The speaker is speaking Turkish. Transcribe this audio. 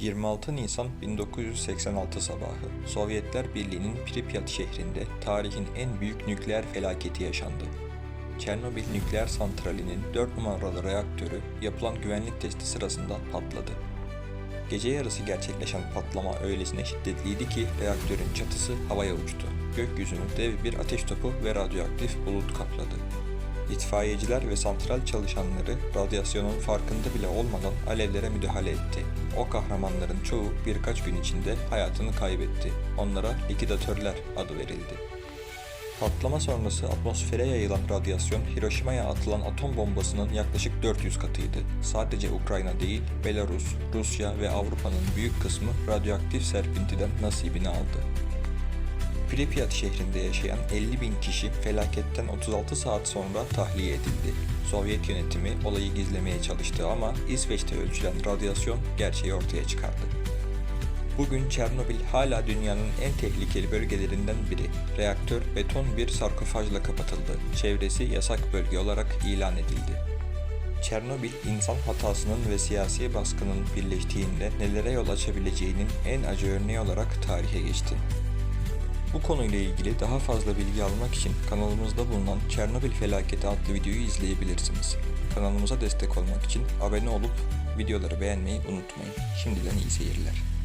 26 Nisan 1986 sabahı Sovyetler Birliği'nin Pripyat şehrinde tarihin en büyük nükleer felaketi yaşandı. Çernobil nükleer santralinin 4 numaralı reaktörü yapılan güvenlik testi sırasında patladı. Gece yarısı gerçekleşen patlama öylesine şiddetliydi ki reaktörün çatısı havaya uçtu. Gökyüzünü dev bir ateş topu ve radyoaktif bulut kapladı. İtfaiyeciler ve santral çalışanları radyasyonun farkında bile olmadan alevlere müdahale etti. O kahramanların çoğu birkaç gün içinde hayatını kaybetti. Onlara likidatörler adı verildi. Patlama sonrası atmosfere yayılan radyasyon Hiroşima'ya atılan atom bombasının yaklaşık 400 katıydı. Sadece Ukrayna değil, Belarus, Rusya ve Avrupa'nın büyük kısmı radyoaktif serpintiden nasibini aldı. Pripyat şehrinde yaşayan 50 bin kişi felaketten 36 saat sonra tahliye edildi. Sovyet yönetimi olayı gizlemeye çalıştı ama İsveç'te ölçülen radyasyon gerçeği ortaya çıkardı. Bugün Çernobil hala dünyanın en tehlikeli bölgelerinden biri. Reaktör beton bir sarkofajla kapatıldı. Çevresi yasak bölge olarak ilan edildi. Çernobil insan hatasının ve siyasi baskının birleştiğinde nelere yol açabileceğinin en acı örneği olarak tarihe geçti. Bu konuyla ilgili daha fazla bilgi almak için kanalımızda bulunan Çernobil Felaketi adlı videoyu izleyebilirsiniz. Kanalımıza destek olmak için abone olup videoları beğenmeyi unutmayın. Şimdiden iyi seyirler.